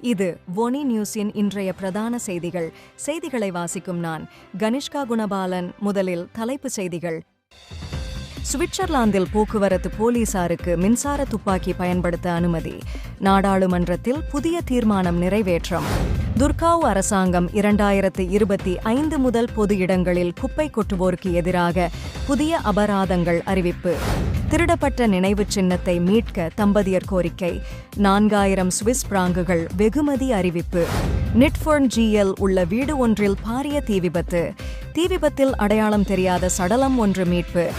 இது ஒனி நியூஸின் இன்றைய பிரதான செய்திகள். செய்திகளை வாசிக்கும் நான் கனிஷ்கா குணபாலன். முதலில் தலைப்புச் செய்திகள். சுவிட்சர்லாந்தில் போக்குவரத்து போலீசாருக்கு மின்சார துப்பாக்கி பயன்படுத்த அனுமதி. நாடாளுமன்றத்தில் புதிய தீர்மானம் நிறைவேற்றம். துர்காவ் அரசாங்கம் இரண்டாயிரத்து இருபத்தி ஐந்து முதல் பொது இடங்களில் குப்பை கொட்டுவோருக்கு எதிராக புதிய அபராதங்கள் அறிவிப்பு. திருடப்பட்ட நினைவுச் சின்னத்தை மீட்க தம்பதியர் கோரிக்கை. நான்காயிரம் சுவிஸ் பிராங்குகள் வெகுமதி அறிவிப்பு. நிட்ஃபோர்ன் ஜிஎல் உள்ள வீடு ஒன்றில் பாரிய தீ விபத்து. தீ விபத்தில் அடையாளம் தெரியாத சடலம் ஒன்று மீட்பு.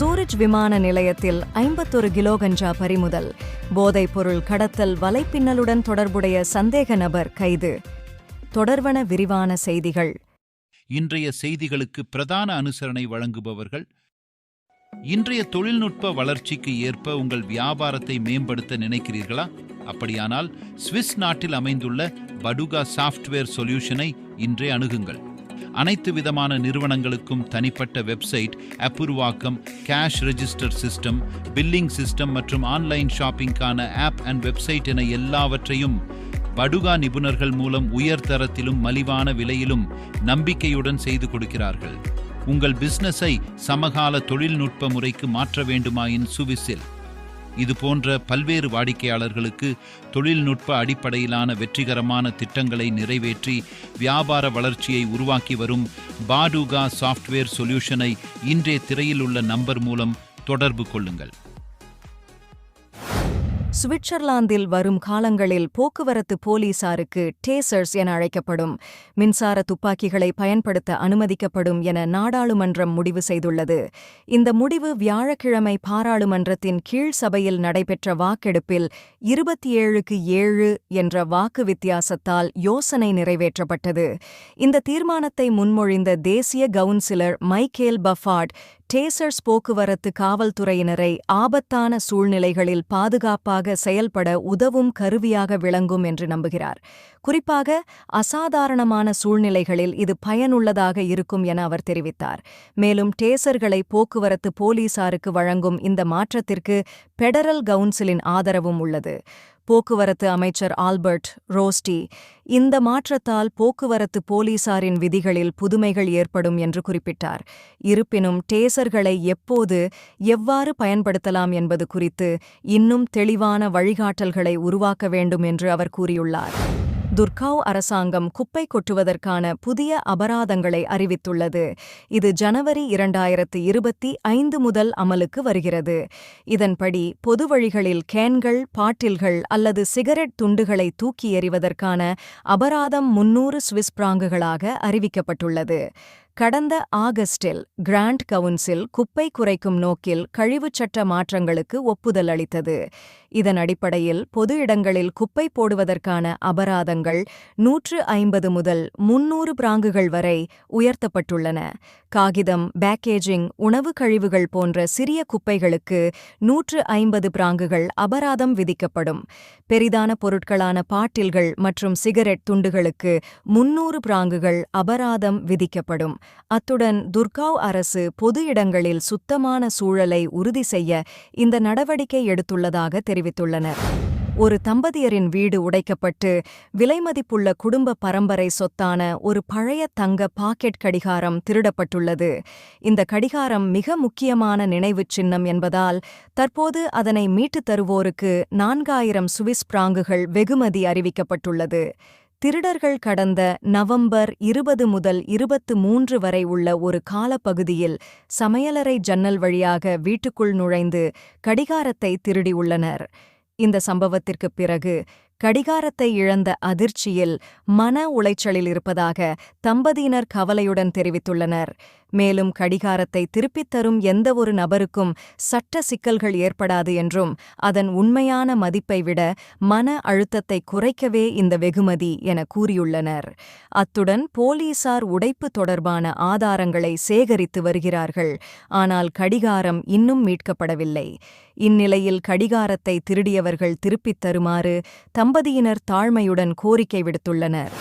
சூரஜ் விமான நிலையத்தில் ஐம்பத்தொரு கிலோ கஞ்சா பறிமுதல். போதைப் பொருள் கடத்தல் வலைப்பின்னலுடன் தொடர்புடைய சந்தேக நபர் கைது. தொடர்வன விரிவான செய்திகள். இன்றைய செய்திகளுக்கு பிரதான அனுசரணை வழங்குபவர்கள் இன்றைய தொழில்நுட்ப வளர்ச்சிக்கு ஏற்ப உங்கள் வியாபாரத்தை மேம்படுத்த நினைக்கிறீர்களா? அப்படியானால் சுவிஸ் நாட்டில் அமைந்துள்ள படுகா சாஃப்ட்வேர் சொல்யூஷனை இன்றே அணுகுங்கள். அனைத்து விதமான நிறுவனங்களுக்கும் தனிப்பட்ட website அப்புருவாக்கம் cash register system billing system மற்றும் ஆன்லைன் ஷாப்பிங்கான ஆப் அண்ட் வெப்சைட் என எல்லாவற்றையும் படுகா நிபுணர்கள் மூலம் உயர் தரத்திலும் மலிவான விலையிலும் நம்பிக்கையுடன் செய்து கொடுக்கிறார்கள். உங்கள் பிசினஸை சமகால தொழில்நுட்ப முறைக்கு மாற்ற வேண்டுமாயின் சுவிசில்? இது போன்ற பல்வேறு வாடிக்கையாளர்களுக்கு தொழில்நுட்ப அடிப்படையிலான வெற்றிகரமான திட்டங்களை நிறைவேற்றி வியாபார வளர்ச்சியை உருவாக்கி வரும் பாடுகா சாஃப்ட்வேர் சொல்யூஷனை இன்றே திரையில் உள்ள நம்பர் மூலம் தொடர்பு கொள்ளுங்கள். சுவிட்சர்லாந்தில் வரும் காலங்களில் போக்குவரத்து போலீசாருக்கு டேசர்ஸ் என அழைக்கப்படும். மின்சார துப்பாக்கிகளை பயன்படுத்த அனுமதிக்கப்படும் என நாடாளுமன்றம் முடிவு செய்துள்ளது. இந்த முடிவு வியாழக்கிழமை பாராளுமன்றத்தின் கீழ் சபையில் நடைபெற்ற வாக்கெடுப்பில் இருபத்தி ஏழுக்கு ஏழு என்ற வாக்கு வித்தியாசத்தால் யோசனை நிறைவேற்றப்பட்டது. இந்த தீர்மானத்தை முன்மொழிந்த தேசிய கவுன்சிலர் மைக்கேல் பஃபாட் டேசர்ஸ் போக்குவரத்து காவல்துறையினரை ஆபத்தான சூழ்நிலைகளில் பாதுகாப்பாக செயல்பட உதவும் கருவியாக விளங்கும் என்று நம்புகிறார். குறிப்பாக அசாதாரணமான சூழ்நிலைகளில் இது பயனுள்ளதாக இருக்கும் என அவர் தெரிவித்தார். மேலும் டேசர்களை போக்குவரத்து போலீசாருக்கு வழங்கும் இந்த மாற்றத்திற்கு பெடரல் கவுன்சிலின் ஆதரவும் உள்ளது. போக்குவரத்து அமைச்சர் ஆல்பர்ட் ரோஸ்டி இந்த மாற்றத்தால் போக்குவரத்து போலீசாரின் விதிகளில் புதுமைகள் ஏற்படும் என்று குறிப்பிட்டார். இருப்பினும் டேசர்களை எப்போது எவ்வாறு பயன்படுத்தலாம் என்பது குறித்து இன்னும் தெளிவான வழிகாட்டல்களை உருவாக்க வேண்டும் என்று அவர் கூறியுள்ளார். துர்காவ் அரசாங்கம் குப்பை கொட்டுவதற்கான புதிய அபராதங்களை அறிவித்துள்ளது. இது ஜனவரி இரண்டாயிரத்து இருபத்தி ஐந்து முதல் அமலுக்கு வருகிறது. இதன்படி பொது வழிகளில் கேன்கள் பாட்டில்கள் அல்லது சிகரெட் துண்டுகளை தூக்கி எறிவதற்கான அபராதம் முன்னூறு சுவிஸ் பிராங்குகளாக அறிவிக்கப்பட்டுள்ளது. கடந்த ஆகஸ்டில் கிராண்ட் கவுன்சில் குப்பை குறைக்கும் நோக்கில் கழிவுச் சட்ட மாற்றங்களுக்கு ஒப்புதல் அளித்தது. இதன் அடிப்படையில் பொது இடங்களில் குப்பை போடுவதற்கான அபராதங்கள் நூற்று ஐம்பது முதல் முன்னூறு பிராங்குகள் வரை உயர்த்தப்பட்டுள்ளன. காகிதம் பேக்கேஜிங் உணவு கழிவுகள் போன்ற சிறிய குப்பைகளுக்கு நூற்று ஐம்பது பிராங்குகள் அபராதம் விதிக்கப்படும். பெரிதான பொருட்களான பாட்டில்கள் மற்றும் சிகரெட் துண்டுகளுக்கு முன்னூறு பிராங்குகள் அபராதம் விதிக்கப்படும். அத்துடன் துர்காவ் அரசு பொது இடங்களில் சுத்தமான சூழலை உறுதி செய்ய இந்த நடவடிக்கை எடுத்துள்ளதாக தெரிவித்துள்ளனர். ஒரு தம்பதியரின் வீடு உடைக்கப்பட்டு விலைமதிப்புள்ள குடும்ப பரம்பரை சொத்தான ஒரு பழைய தங்க பாக்கெட் கடிகாரம் திருடப்பட்டுள்ளது. இந்த கடிகாரம் மிக முக்கியமான நினைவுச் சின்னம் என்பதால் தற்போது அதனை மீட்டுத் தருவோருக்கு நான்காயிரம் சுவிஸ் பிராங்குகள் வெகுமதி அறிவிக்கப்பட்டுள்ளது. திருடர்கள் கடந்த நவம்பர் இருபது முதல் இருபத்து மூன்று வரை உள்ள ஒரு காலப்பகுதியில் சமையலறை ஜன்னல் வழியாக வீட்டுக்குள் நுழைந்து கடிகாரத்தை திருடியுள்ளனர் இந்த சம்பவத்திற்குப் பிறகு கடிகாரத்தை இழந்த அதிர்ச்சியில் மன உளைச்சலில் இருப்பதாக தம்பதியினர் கவலையுடன் தெரிவித்துள்ளனர். மேலும் கடிகாரத்தை திருப்பித் தரும் எந்தவொரு நபருக்கும் சட்ட சிக்கல்கள் ஏற்படாது என்றும் அதன் உண்மையான மதிப்பை விட மன அழுத்தத்தை குறைக்கவே இந்த வெகுமதி என கூறியுள்ளனர். அத்துடன் போலீசார் உடைப்பு தொடர்பான ஆதாரங்களை சேகரித்து வருகிறார்கள். ஆனால் கடிகாரம் இன்னும் மீட்கப்படவில்லை. இந்நிலையில் கடிகாரத்தை திருடியவர்கள் திருப்பித் தருமாறு தம்பதியினர் தாழ்மையுடன் கோரிக்கை விடுத்துள்ளனர்.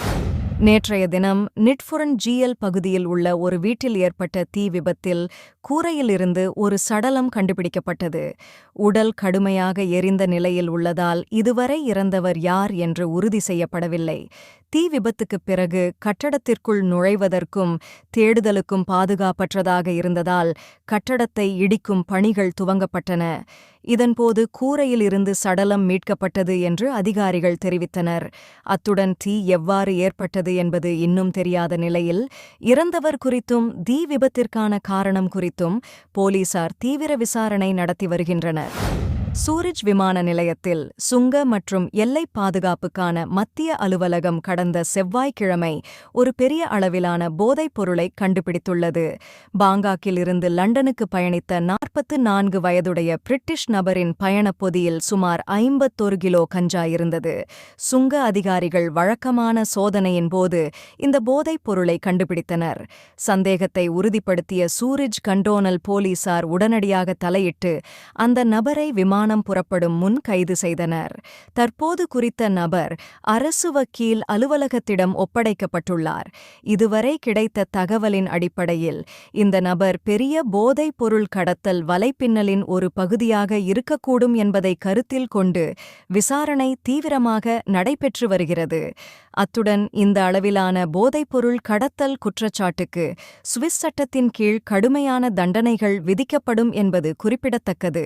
நேற்றைய தினம் நிட்ஃபுரன் ஜிஎல் பகுதியில் உள்ள ஒரு வீட்டில் ஏற்பட்ட தீ விபத்தில் கூரையிலிருந்து ஒரு சடலம் கண்டுபிடிக்கப்பட்டது. உடல் கடுமையாக எரிந்த நிலையில் உள்ளதால் இதுவரை இறந்தவர் யார் என்று உறுதி செய்யப்படவில்லை. தீ விபத்துக்குப் பிறகு கட்டடத்திற்குள் நுழைவதற்கும் தேடுதலுக்கும் பாதுகாப்பற்றதாக இருந்ததால் கட்டடத்தை இடிக்கும் பணிகள் துவங்கப்பட்டன. இதன்போது கூரையிலிருந்து சடலம் மீட்கப்பட்டது என்று அதிகாரிகள் தெரிவித்தனர். அத்துடன் தீ எவ்வாறு ஏற்பட்டது என்பது இன்னும் தெரியாத நிலையில் இறந்தவர் குறித்தும் தீ விபத்திற்கான காரணம் குறித்தும் போலீசார் தீவிர விசாரணை நடத்தி வருகின்றனர். சூரிஜ் விமான நிலையத்தில் சுங்க மற்றும் எல்லை பாதுகாப்புக்கான மத்திய அலுவலகம் கடந்த செவ்வாய்க்கிழமை ஒரு பெரிய அளவிலான போதைப் பொருளை கண்டுபிடித்துள்ளது. பாங்காக்கிலிருந்து லண்டனுக்கு பயணித்த நாற்பத்து நான்கு வயதுடைய பிரிட்டிஷ் நபரின் பயணப் பொதியில் சுமார் ஐம்பத்தொரு கிலோ கஞ்சா இருந்தது. சுங்க அதிகாரிகள் வழக்கமான சோதனையின் போது இந்த போதைப் பொருளை கண்டுபிடித்தனர். சந்தேகத்தை உறுதிப்படுத்திய சூரிஜ் கண்டோனல் போலீசார் உடனடியாக தலையிட்டு அந்த நபரை விமானம் புறப்படும் முன் கைது செய்தனர். தற்போது குறித்த நபர் அரசு வக்கீல் அலுவலகத்திடம் ஒப்படைக்கப்பட்டுள்ளார். இதுவரை கிடைத்த தகவலின் அடிப்படையில் இந்த நபர் பெரிய போதைப் பொருள் கடத்தல் வலைப்பின்னலின் ஒரு பகுதியாக இருக்கக்கூடும் என்பதை கருத்தில் கொண்டு விசாரணை தீவிரமாக நடைபெற்று வருகிறது. அத்துடன் இந்த அளவிலான போதைப்பொருள் கடத்தல் குற்றச்சாட்டுக்கு சுவிஸ் சட்டத்தின் கீழ் கடுமையான தண்டனைகள் விதிக்கப்படும் என்பது குறிப்பிடத்தக்கது.